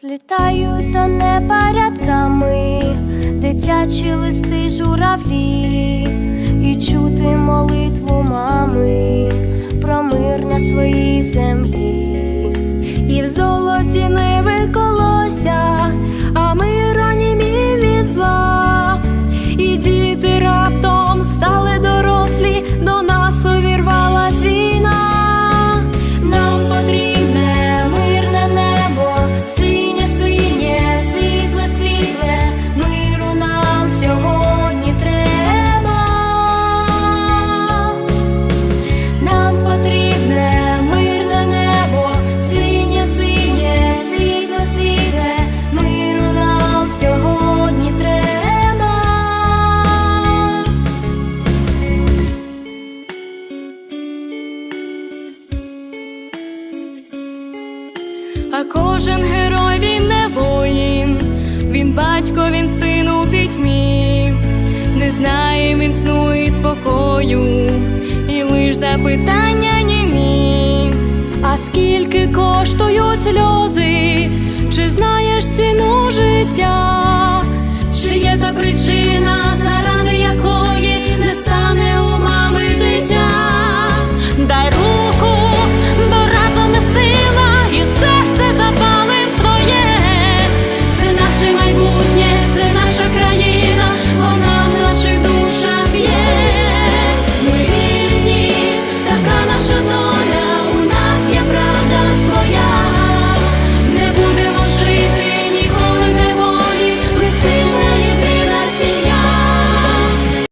Злітають до неба рядками, дитячі листи журавлі, і чути молитву мами А кожен герой він не воїн, він батько, він син у пітьмі, не знає він сну і спокою, і лиш запитання німі. А скільки коштують сльози? Чи знаєш ціну життя? Чи є та причина, заради